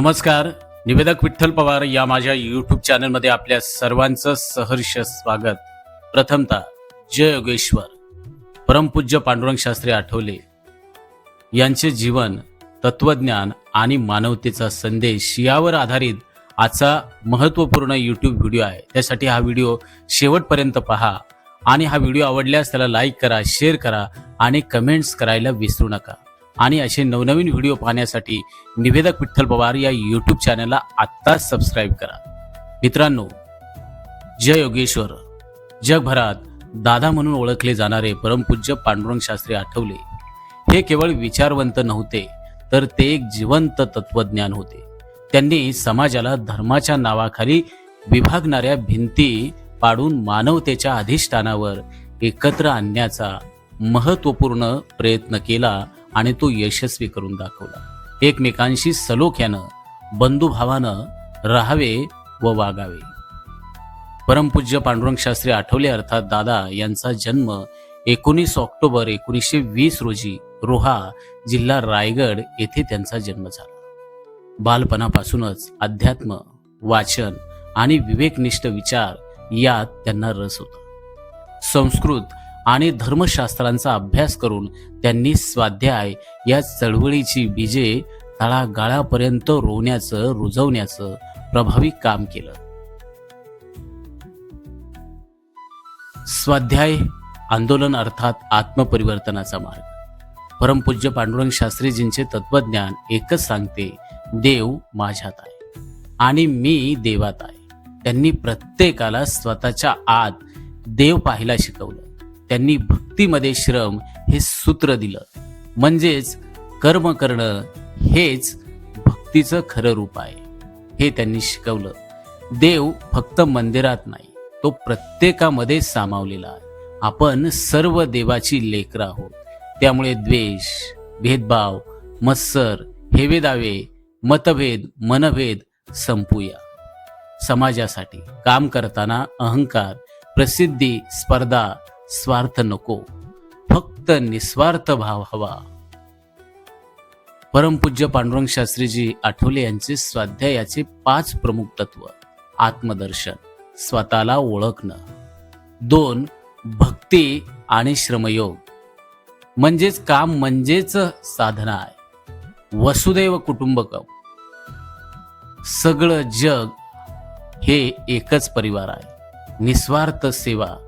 नमस्कार. निवेदक विठ्ठल पवार या माझ्या युट्यूब चॅनलमध्ये आपल्या सर्वांचं सहर्ष स्वागत. प्रथमतः जय योगेश्वर. परमपूज्य पांडुरंग शास्त्री आठवले. यांचे जीवन तत्वज्ञान आणि मानवतेचा संदेश यावर आधारित आजचा महत्त्वपूर्ण यूट्यूब व्हिडिओ आहे. त्यासाठी हा व्हिडिओ शेवटपर्यंत पहा आणि हा व्हिडिओ आवडल्यास त्याला लाईक करा शेअर करा आणि कमेंट्स करायला विसरू नका. आणि असे नवनवीन व्हिडिओ पाहण्यासाठी निवेदक विठ्ठल पवार या यूट्यूब चॅनलला आत्ताच सबस्क्राईब करा. मित्रांनो जय योगेश्वर. जगभरात दादा म्हणून ओळखले जाणारे परमपूज्य पांडुरंग शास्त्री आठवले. हे केवळ विचारवंत नव्हते तर ते एक जिवंत तत्वज्ञान होते. त्यांनी समाजाला धर्माच्या नावाखाली विभागणाऱ्या भिंती पाडून मानवतेच्या अधिष्ठानावर एकत्र आणण्याचा महत्त्वपूर्ण प्रयत्न केला आणि तो यशस्वी करून दाखवला. एकमेकांशी सलोख्यानं बंधुभावानं राहावे व वागावे. परमपूज्य पांडुरंग शास्त्री आठवले अर्थात दादा यांचा जन्म एकोणीस ऑक्टोबर एकोणीसशे वीस रोजी रोहा जिल्हा रायगड येथे त्यांचा जन्म झाला. बालपणापासूनच अध्यात्म वाचन आणि विवेकनिष्ठ विचार यात त्यांना रस होता. संस्कृत आणि धर्मशास्त्रांचा अभ्यास करून त्यांनी स्वाध्याय या चळवळीची बीजे तळागाळापर्यंत रोवण्याचं रुजवण्याचं प्रभावी काम केलं. स्वाध्याय आंदोलन अर्थात आत्मपरिवर्तनाचा मार्ग. परमपूज्य पांडुरंग शास्त्रीजींचे तत्वज्ञान एकच सांगते देव माझ्यात आहे आणि मी देवात आहे. त्यांनी प्रत्येकाला स्वतःच्या आत देव पाहायला शिकवलं. त्यांनी भक्तीमध्ये श्रम हे सूत्र दिलं. म्हणजेच कर्म करणं हेच भक्तीचं खरं रूप आहे. हे त्यांनी शिकवलं. देव फक्त मंदिरात नाही तो प्रत्येकामध्ये सामावलेला आहे. आपण सर्व देवाची लेकर आहोत. त्यामुळे द्वेष भेदभाव मत्सर हेवेदावे मतभेद मनभेद संपूया. समाजासाठी काम करताना अहंकार प्रसिद्धी स्पर्धा स्वार्थ नको. फक्त निस्वार्थ भाव हवा. परमपूज्य पांडुरंग शास्त्रीजी आठवले यांचे स्वाध्यायाचे पाच प्रमुख तत्व. आत्मदर्शन स्वतःला ओळखणं. दोन भक्ती आणि श्रमयोग. म्हणजेच काम म्हणजेच साधना आहे. वसुदैव कुटुंबकम. सगळं जग हे एकच परिवार आहे. निस्वार्थ सेवा.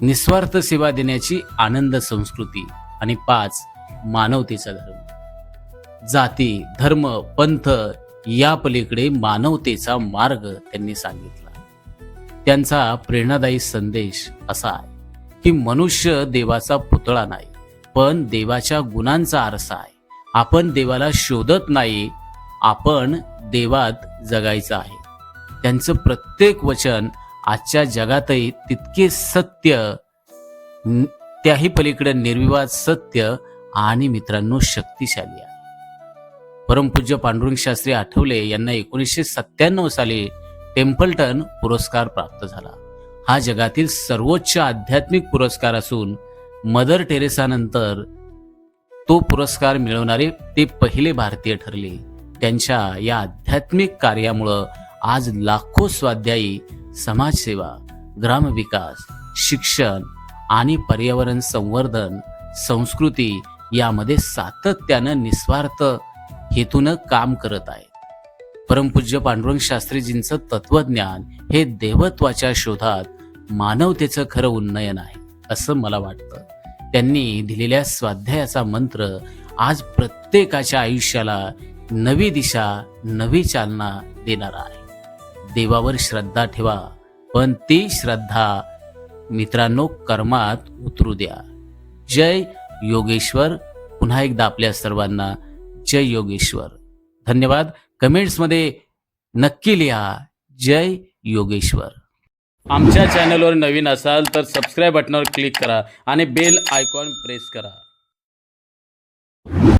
निस्वार्थ सेवा देण्याची आनंद संस्कृती आणि पाच मानवतेचा धर्म. जाती धर्म पंथ या पलीकडे मानवतेचा मार्ग त्यांनी सांगितला. त्यांचा प्रेरणादायी संदेश असा आहे की मनुष्य देवाचा पुतळा नाही पण देवाच्या गुणांचा आरसा आहे. आपण देवाला शोधत नाही आपण देवात जगायचं आहे. त्यांचं प्रत्येक वचन आजच्या जगातही तितके सत्य त्याही पलीकडे निर्विवाद सत्य आणि मित्रांनो शक्तिशाली आहे. परमपूज्य पांडुरंग शास्त्री आठवले यांना एकोणीसशे सत्त्याण्णव साली टेम्पल्टन पुरस्कार प्राप्त झाला. हा जगातील सर्वोच्च आध्यात्मिक पुरस्कार असून मदर टेरेसानंतर तो पुरस्कार मिळवणारे ते पहिले भारतीय ठरले. त्यांच्या या आध्यात्मिक कार्यामुळं आज लाखो स्वाध्यायी समाजसेवा ग्रामविकास शिक्षण आणि पर्यावरण संवर्धन संस्कृती यामध्ये सातत्यानं निस्वार्थ हेतून काम करत आहे. परमपूज्य पांडुरंग शास्त्रीजींचं तत्वज्ञान हे देवत्वाच्या शोधात मानवतेचं खरं उन्नयन आहे असं मला वाटतं. त्यांनी दिलेल्या स्वाध्यायाचा मंत्र आज प्रत्येकाच्या आयुष्याला नवी दिशा नवी चालना देणारा आहे. देवावर श्रद्धा ठेवा पण ती श्रद्धा मित्रांनो कर्मात उतरू द्या. जय योगेश्वर. पुन्हा एकदा आपल्या सर्वांना जय योगेश्वर. धन्यवाद. कमेंट्समध्ये नक्की लिहा. जय योगेश्वर. आमच्या चॅनलवर नवीन असाल तर सबस्क्राईब बटनावर क्लिक करा आणि बेल आयकॉन प्रेस करा.